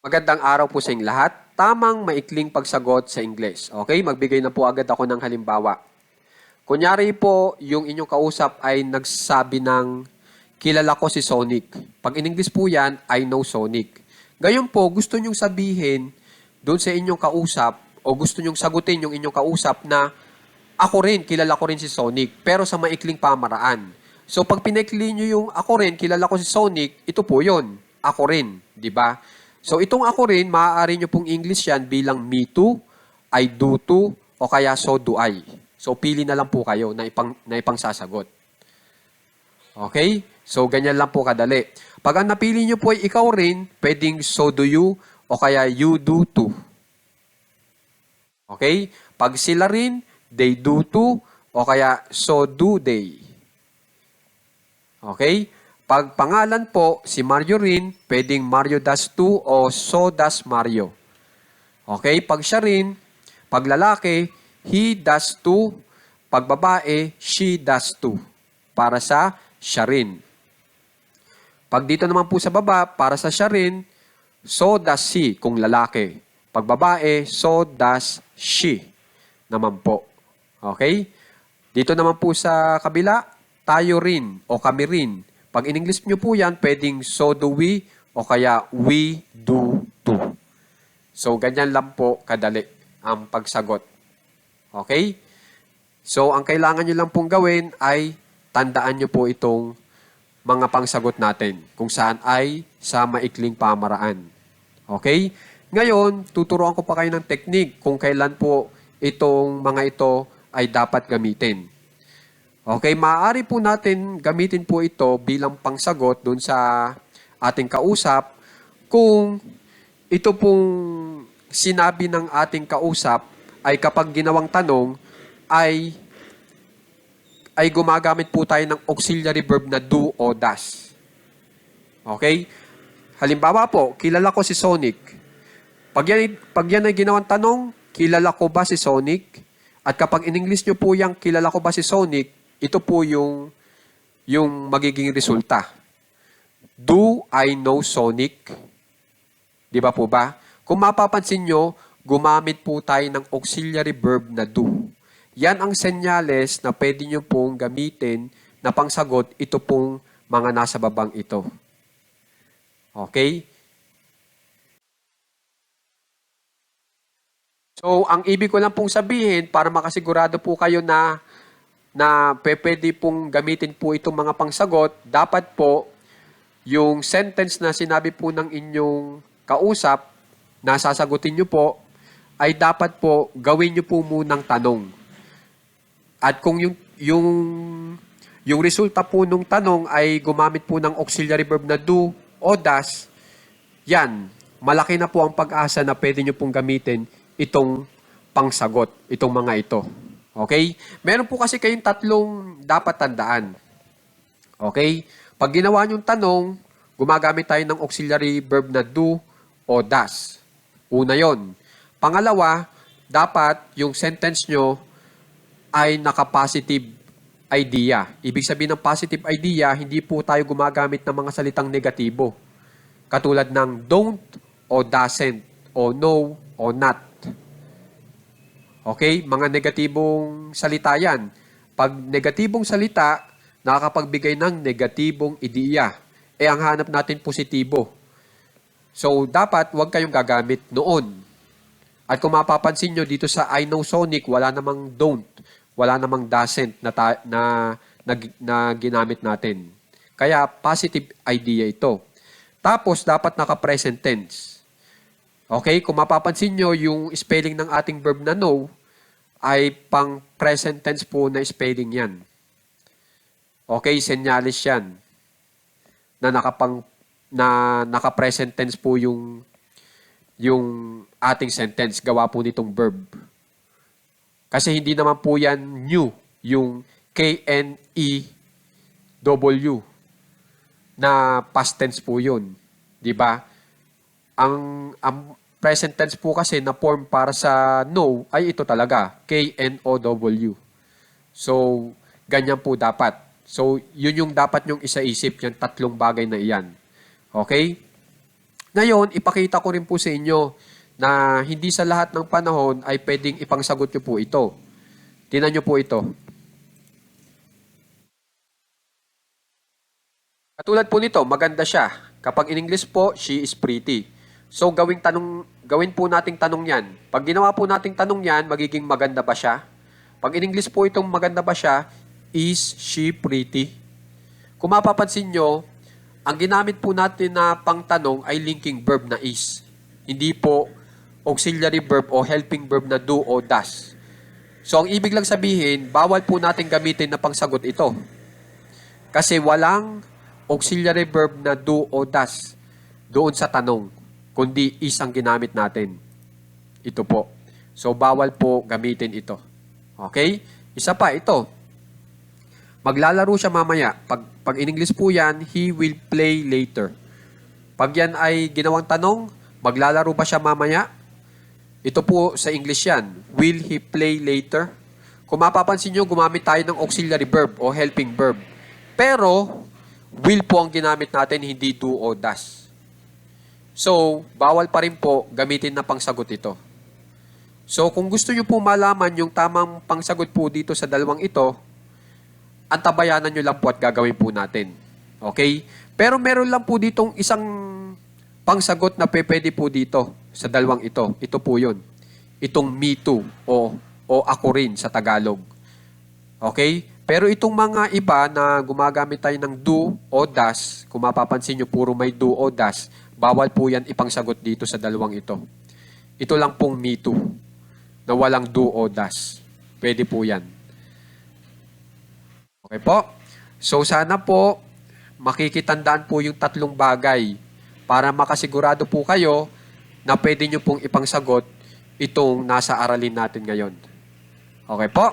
Magandang araw po sa inyong lahat. Tamang maikling pagsagot sa Ingles. Okay, magbigay na po agad ako ng halimbawa. Kunyari po, yung inyong kausap ay nagsabi ng kilala ko si Sonic. Pag in English po yan, I know Sonic. Gayon po, gusto nyong sabihin doon sa inyong kausap o gusto nyong sagutin yung inyong kausap na ako rin, kilala ko rin si Sonic, pero sa maikling pamaraan. So pag pinekli nyo yung ako rin, kilala ko si Sonic, ito po yon Ako rin, di ba? So itong ako rin, maaari nyo pong English yan bilang me too, I do too, o kaya so do I. So pili na lang po kayo na ipang, na ipang sasagot. Okay? So ganyan lang po kadali. Pag ang napili nyo po ay ikaw rin, pwedeng so do you, o kaya you do too. Okay? Pag sila rin, they do too, o kaya so do they. Okay? Pag pangalan po, si Mario rin, pwedeng Mario does too o so does Mario. Okay? Pag siya rin, pag lalaki, he does too. Pag babae, she does too. Para sa siya rin. Pag dito naman po sa baba, para sa siya rin, so does she kung lalaki. Pag babae, so does she naman po. Okay? Dito naman po sa kabila, tayo rin o kami rin. Pag in English nyo po yan, pwedeng so do we o kaya we do too. So, ganyan lang po kadali ang pagsagot. Okay? So, ang kailangan nyo lang pong gawin ay tandaan nyo po itong mga pangsagot natin kung saan ay sa maikling pamaraan. Okay? Ngayon, tuturuan ko pa kayo ng technique kung kailan po itong mga ito ay dapat gamitin. Okay, maaari po natin gamitin po ito bilang pangsagot dun sa ating kausap kung ito pong sinabi ng ating kausap ay kapag ginawang tanong ay ay gumagamit po tayo ng auxiliary verb na do o does. Okay? Halimbawa po, kilala ko si Sonic. Pag yan, pag yan ay ginawang tanong, kilala ko ba si Sonic? At kapag in English nyo po yung kilala ko ba si Sonic, ito po yung, yung magiging resulta. Do I know Sonic? Di ba po ba? Kung mapapansin nyo, gumamit po tayo ng auxiliary verb na do. Yan ang senyales na pwede nyo pong gamitin na pangsagot ito pong mga nasa babang ito. Okay? So, ang ibig ko lang pong sabihin, para makasigurado po kayo na na pwede pong gamitin po itong mga pangsagot, dapat po yung sentence na sinabi po ng inyong kausap na sasagutin nyo po, ay dapat po gawin nyo po munang tanong. At kung yung, yung, yung resulta po nung tanong ay gumamit po ng auxiliary verb na do o does, yan, malaki na po ang pag-asa na pwede nyo pong gamitin itong pangsagot, itong mga ito. Okay? Meron po kasi kayong tatlong dapat tandaan. Okay? Pag ginawa niyong tanong, gumagamit tayo ng auxiliary verb na do o does. Una yon. Pangalawa, dapat yung sentence nyo ay naka-positive idea. Ibig sabihin ng positive idea, hindi po tayo gumagamit ng mga salitang negatibo. Katulad ng don't o doesn't o no o not. Okay? Mga negatibong salita yan. Pag negatibong salita, nakakapagbigay ng negatibong ideya. Eh, ang hanap natin positibo. So, dapat huwag kayong gagamit noon. At kung mapapansin nyo dito sa I know Sonic, wala namang don't. Wala namang doesn't na, ta- na, na, na ginamit natin. Kaya, positive idea ito. Tapos, dapat naka-present tense. Okay, kung mapapansin nyo, yung spelling ng ating verb na know ay pang present tense po na spelling yan. Okay, senyalis yan. Na nakapang na naka-present tense po yung yung ating sentence gawa po nitong verb. Kasi hindi naman po yan new, yung K-N-E-W na past tense po yun. Di ba? Ang, ang present tense po kasi na form para sa no ay ito talaga, K-N-O-W. So, ganyan po dapat. So, yun yung dapat nyong isa-isip, yung tatlong bagay na iyan. Okay? Ngayon, ipakita ko rin po sa inyo na hindi sa lahat ng panahon ay pwedeng ipangsagot nyo po ito. Tinan nyo po ito. Katulad po nito, maganda siya. Kapag in English po, she is pretty. So gawing tanong, gawin po nating tanong yan. Pag ginawa po nating tanong yan, magiging maganda ba siya? Pag in English po itong maganda ba siya, is she pretty? Kung mapapansin nyo, ang ginamit po natin na pangtanong ay linking verb na is. Hindi po auxiliary verb o helping verb na do o does. So ang ibig lang sabihin, bawal po natin gamitin na pangsagot ito. Kasi walang auxiliary verb na do o does doon sa tanong, kundi is ang ginamit natin. Ito po. So bawal po gamitin ito. Okay? Isa pa, ito. Maglalaro siya mamaya. Pag, pag in English po yan, he will play later. Pag yan ay ginawang tanong, maglalaro ba siya mamaya? Ito po sa English yan. Will he play later? Kung mapapansin nyo, gumamit tayo ng auxiliary verb o helping verb. Pero, will po ang ginamit natin, hindi do o does. So, bawal pa rin po gamitin na pangsagot ito. So, kung gusto nyo po malaman yung tamang pangsagot po dito sa dalawang ito, antabayanan nyo lang po at gagawin po natin. Okay? Pero meron lang po ditong isang pangsagot na pwede po dito sa dalawang ito. Ito po yun. Itong me too o, o ako rin sa Tagalog. Okay? Pero itong mga iba na gumagamit tayo ng do o das, kung mapapansin nyo puro may do o das, bawal po yan ipangsagot dito sa dalawang ito. Ito lang pong me too na walang do o das. Pwede po yan. Okay po? So sana po makikitandaan po yung tatlong bagay para makasigurado po kayo na pwede nyo pong ipangsagot itong nasa aralin natin ngayon. Okay po?